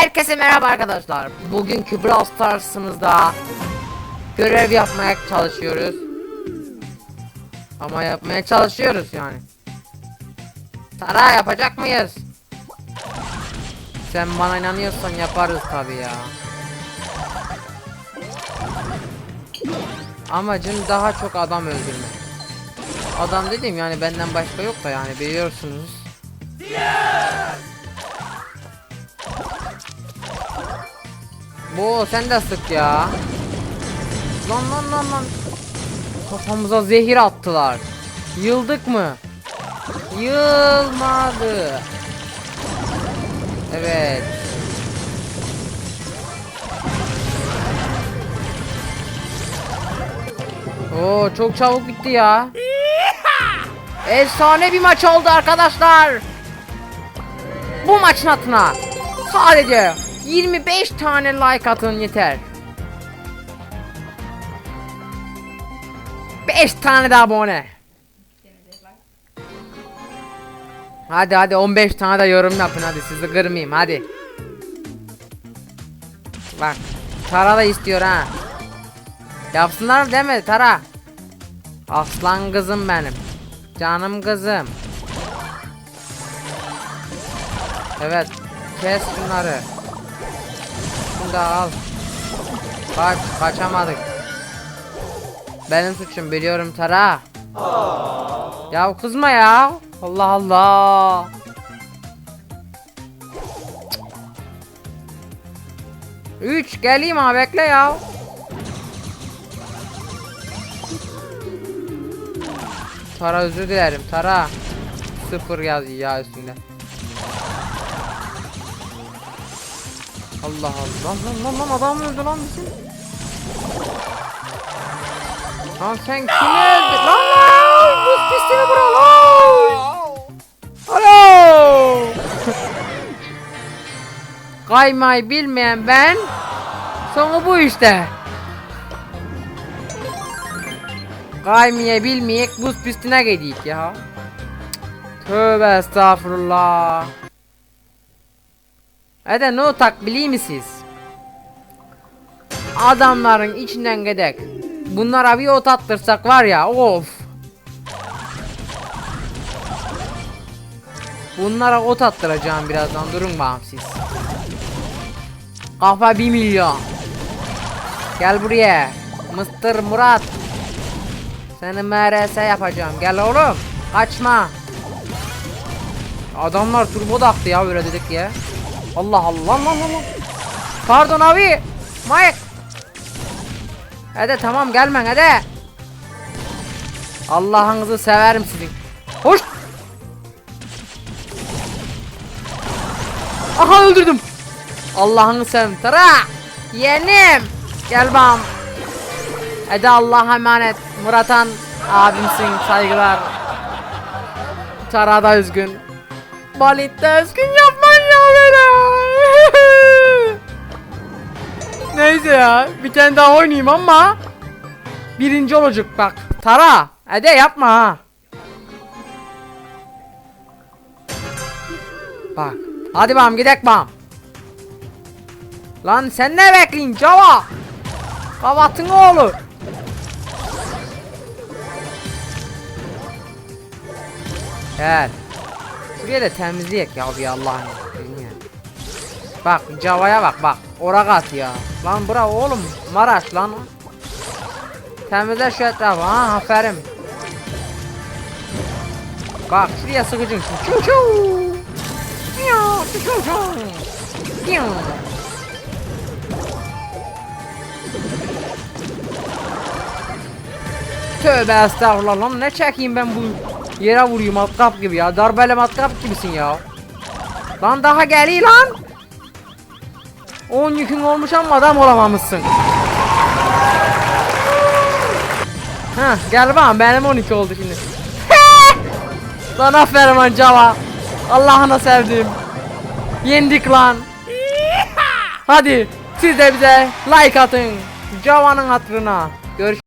Herkese merhaba arkadaşlar. Bugünkü Brawl Stars'ımızda görev yapmaya çalışıyoruz. Ama yapmaya çalışıyoruz yani. Tara yapacak mıyız? Sen bana inanıyorsan yaparız tabi ya. Amacım daha çok adam öldürmek. Adam dedim yani benden başka yok da yani biliyorsunuz. Bu sen de sık ya. Lan lan lan lan. Kafamıza zehir attılar. Yıldık mı? Yılmadı. Evet. Oo çok çabuk bitti ya. Efsane bir maç oldu arkadaşlar. Bu maçın atına sadece 25 tane like atın yeter. 5 tane de abone. Hadi hadi 15 tane de yorum yapın hadi sizi kırmayayım hadi. Bak Tara da istiyor ha. Yapsınlar değil mi Tara? Aslan kızım benim. Canım kızım. Evet. Kes şunları. Şunu da al. Kaç. Kaçamadık. Benim suçum biliyorum Tara. Ya kızma ya. Allah Allah. Üç geleyim ha bekle ya. Tara özür dilerim Tara. Sıfır yaz ya üstünde. Allah Allah lan lan lan adam öldü lan bizim. Lan sen kimi öldü? Lan lan buz pistini bura lan. Alo. Kaymayı bilmeyen ben. Sonu bu işte. Kaymaya bilmeyek buz pistine gidik ya. Tövbe estağfurullah. Hadi ne tak biliyor misiniz? Adamların içinden gidek. Bunlara bir ot attırsak var ya of. Bunlara ot attıracağım birazdan durun bakalım siz. Kafa 1 milyon. Gel buraya. Mr. Murat. Seni MRS yapacağım. Gel oğlum. Kaçma. Adamlar turbo taktı ya böyle dedik ya. Allah Allah lan lan. Pardon abi. Mike. Hadi tamam gelmen hadi. Allah'ınızı severim sizin. Hoş. Aha öldürdüm. Allah'ını seveyim. Tara. Yeğenim. Gel bam. Hadi Allah'a emanet. Muratan abimsin saygılar. Tara da üzgün. Balit de üzgün ya ya bir tane daha oynayayım ama birinci olacak bak. Tara hadi yapma ha. Bak hadi bam gidek bam. Lan sen ne bekleyin cava? Kavatın oğlu. Gel. Şuraya da temizleyek ya bir Allah'ın. Bak Java'ya bak bak. Orak at ya. Lan bura oğlum Maraş lan. Temizle şu etrafı ha aferin. Bak şuraya sıkıcın. Çu çu. Tövbe estağfurullah lan ne çekeyim ben bu yere vurayım matkap gibi ya darbele matkap gibisin ya Lan daha geliyor lan 10 yükün olmuş ama adam olamamışsın. Heh gel bakalım benim 12 oldu şimdi. Lan aferin lan Java. Allah'ına sevdim Yendik lan. Hadi siz de bize like atın. Java'nın hatırına. Görüş